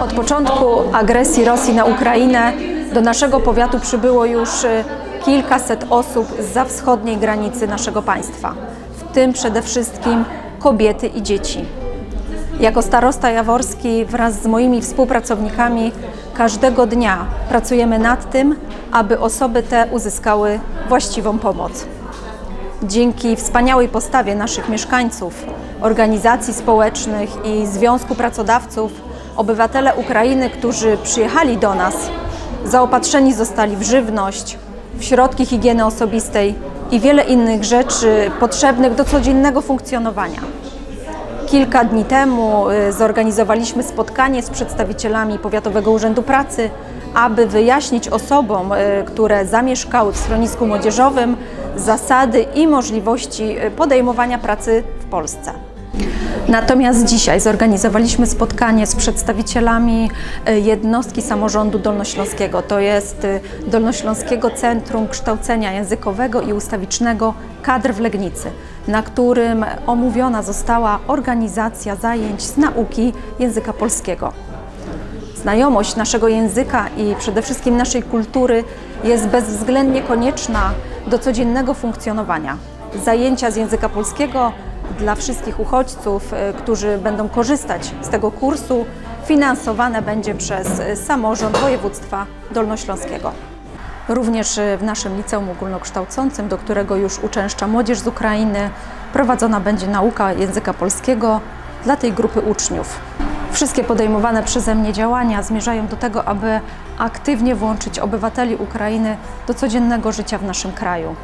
Od początku agresji Rosji na Ukrainę do naszego powiatu przybyło już y, kilkaset osób za wschodniej granicy naszego państwa, w tym przede wszystkim kobiety i dzieci. Jako starosta jaworski wraz z moimi współpracownikami każdego dnia pracujemy nad tym, aby osoby te uzyskały właściwą pomoc. Dzięki wspaniałej postawie naszych mieszkańców, organizacji społecznych i Związku Pracodawców, obywatele Ukrainy, którzy przyjechali do nas, zaopatrzeni zostali w żywność, w środki higieny osobistej i wiele innych rzeczy potrzebnych do codziennego funkcjonowania. Kilka dni temu y, zorganizowaliśmy spotkanie z przedstawicielami Powiatowego Urzędu Pracy, aby wyjaśnić osobom, y, które zamieszkały w schronisku młodzieżowym, zasady i możliwości y, podejmowania pracy w Polsce. Natomiast dzisiaj zorganizowaliśmy spotkanie z przedstawicielami y, jednostki samorządu dolnośląskiego. To jest y, Dolnośląskiego Centrum Kształcenia Językowego i Ustawicznego kadr w Legnicy, na którym omówiona została organizacja zajęć z nauki języka polskiego. Znajomość naszego języka i przede wszystkim naszej kultury jest bezwzględnie konieczna do codziennego funkcjonowania. Zajęcia z języka polskiego dla wszystkich uchodźców, e, którzy będą korzystać z tego kursu, finansowane będzie przez e, samorząd województwa dolnośląskiego. Również e, w naszym liceum ogólnokształcącym, do którego już uczęszcza młodzież z Ukrainy, prowadzona będzie nauka języka polskiego dla tej grupy uczniów. Wszystkie podejmowane przeze mnie działania zmierzają do tego, aby aktywnie włączyć obywateli Ukrainy do codziennego życia w naszym kraju.